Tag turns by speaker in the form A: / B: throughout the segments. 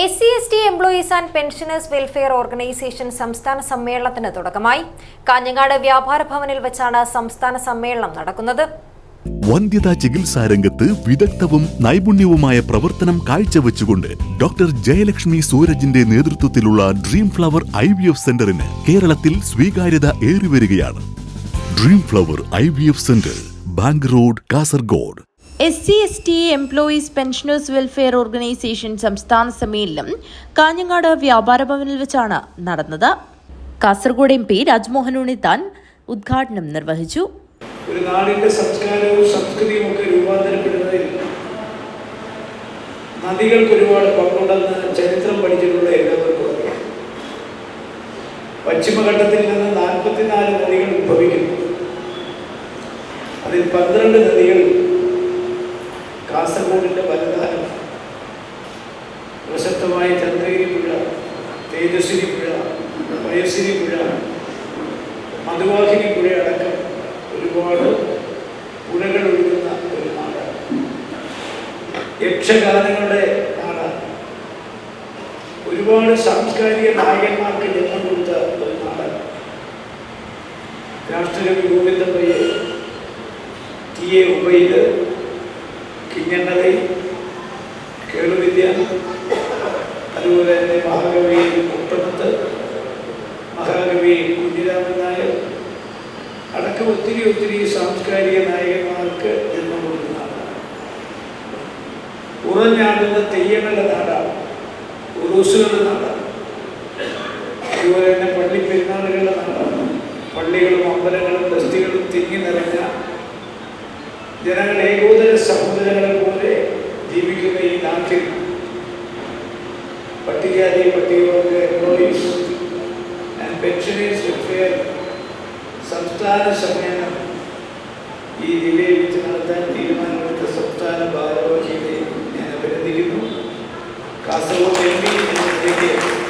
A: S C S T employees and pensioners welfare organisation സംസ്ഥാന സമ്മേളനത്തിന് തുടക്കമായി. കാഞ്ഞങ്ങാട് വ്യാപാര ഭവനിൽ വെച്ചാണ് സംസ്ഥാന സമ്മേളനം നടക്കുന്നത്.
B: വന്ധ്യതാ ചികിത്സാ രംഗത്ത് വിദഗ്ധവും നൈപുണ്യവുമായ പ്രവർത്തനം കാഴ്ചവെച്ചുകൊണ്ട് ഡോക്ടർ ജയലക്ഷ്മി സൂരജിന്റെ നേതൃത്വത്തിലുള്ള dream flower I V F സെന്ററിന് കേരളത്തിൽ സ്വീകാര്യത ഏറിവരികയാണ്. Dream flower I V F centre bank road Kasargod.
C: S C S T employees pensioners welfare organisation സംസ്ഥാന സമ്മേളനം കാഞ്ഞങ്ങാട് വ്യാപാര ഭവനിൽ വെച്ചാണ് നടന്നത്. കാസർഗോഡ് എം പി രാജ്മോഹൻ ഉണ്ണിത്താൻ ഉദ്ഘാടനം നിർവഹിച്ചു.
D: ഒരു നാടിന്റെ സംസ്കാരവും സംസ്കൃതിയും ഒക്കെ രൂപാന്തരപ്പെടുന്നതിൽ നദികൾക്ക് ഒരുപാട് പങ്കുണ്ടെന്ന് ചരിത്രം പഠിച്ചിട്ടുള്ള എല്ലാവർക്കും അറിയാം. പശ്ചിമഘട്ടത്തിൽ നിന്ന് നാൽപ്പത്തിനാല് നദികൾ ഉത്ഭവിക്കുന്നു. അതിൽ പന്ത്രണ്ട് നദികൾ കാസർഗോഡിന്റെ വലുതാനം പ്രശസ്തമായ ചന്ദ്രഗിരി പുഴ തേജസ്വിനി പുഴ വയസ്സിനി പുഴ മധുവാഹിനി പുഴ അടക്കം ഒരുപാട് പുഴകൾ ഒഴുകുന്ന ഒരു നാടാണ്. യക്ഷഗാനങ്ങളുടെ നാടാണ്. ഒരുപാട് സാംസ്കാരിക നായകന്മാർക്ക് ജന്മം കൊടുത്ത ഒരു നാടാണ്. രാഷ്ട്രകവി ഗോവിന്ദപ്പയ്യ ടി എ ഉബൈദ് കിഞ്ഞണ്ണതൈ കേളുവിദ്യ അതുപോലെ തന്നെ മഹാകവി മുപ്പത്ത് മഹാകവി കുഞ്ഞിരാമൻ നായർ അടക്കം ഒത്തിരി ഒത്തിരി സാംസ്കാരിക നായകന്മാർക്ക് ജന്മം കൊടുക്കുന്ന നാടാണ് ഉറഞ്ഞാടുന്ന തെയ്യങ്ങളുടെ നാടാണ് ഉറൂസുകളുടെ നാടാണ്. അതുപോലെ തന്നെ ജനങ്ങൾ ഏകോദര സഹോദരങ്ങളെ പോലെ ജീവിക്കുന്ന ഈ നാട്ടിൽ പട്ടികജാതി പട്ടികവർഗ എംപ്ലോയീസ് ആൻഡ് പെൻഷനേഴ്സ് വെൽഫെയർ സംസ്ഥാന സമ്മേളനം ഈ ജില്ലയിൽ വെച്ച് നടത്താൻ തീരുമാനമെടുത്ത സംസ്ഥാന ഭാരവാഹികളെ ഞാൻ അഭിനന്ദിക്കുന്നു. കാസർഗോഡ് എം പി എന്ന നിലയ്ക്ക്
C: സംസ്ഥാന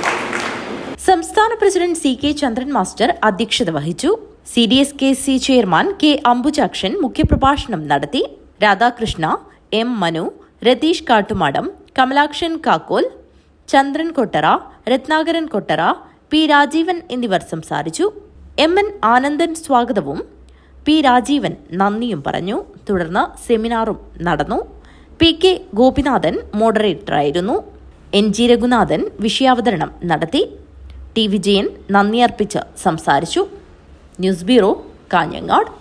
C: president C K Chandran master അധ്യക്ഷത വഹിച്ചു. C D S K C chairman K Ambujakshan മുഖ്യപ്രഭാഷണം നടത്തി. രാധാകൃഷ്ണ എം മനു രതീഷ് കാട്ടുമാടം കമലാക്ഷൻ കാക്കോൽ ചന്ദ്രൻ കൊട്ടറ രത്നാകരൻ കൊട്ടറ പി രാജീവൻ എന്നിവർ സംസാരിച്ചു. എം എൻ ആനന്ദൻ സ്വാഗതവും പി രാജീവൻ നന്ദിയും പറഞ്ഞു. തുടർന്ന് സെമിനാറും നടന്നു. പി കെ ഗോപിനാഥൻ മോഡറേറ്ററായിരുന്നു എൻ ജി രഘുനാഥൻ വിഷയാവതരണം നടത്തി. ടി. വിജയൻ നന്ദി അർപ്പിച്ച് സംസാരിച്ചു. News bureau Kanhangad.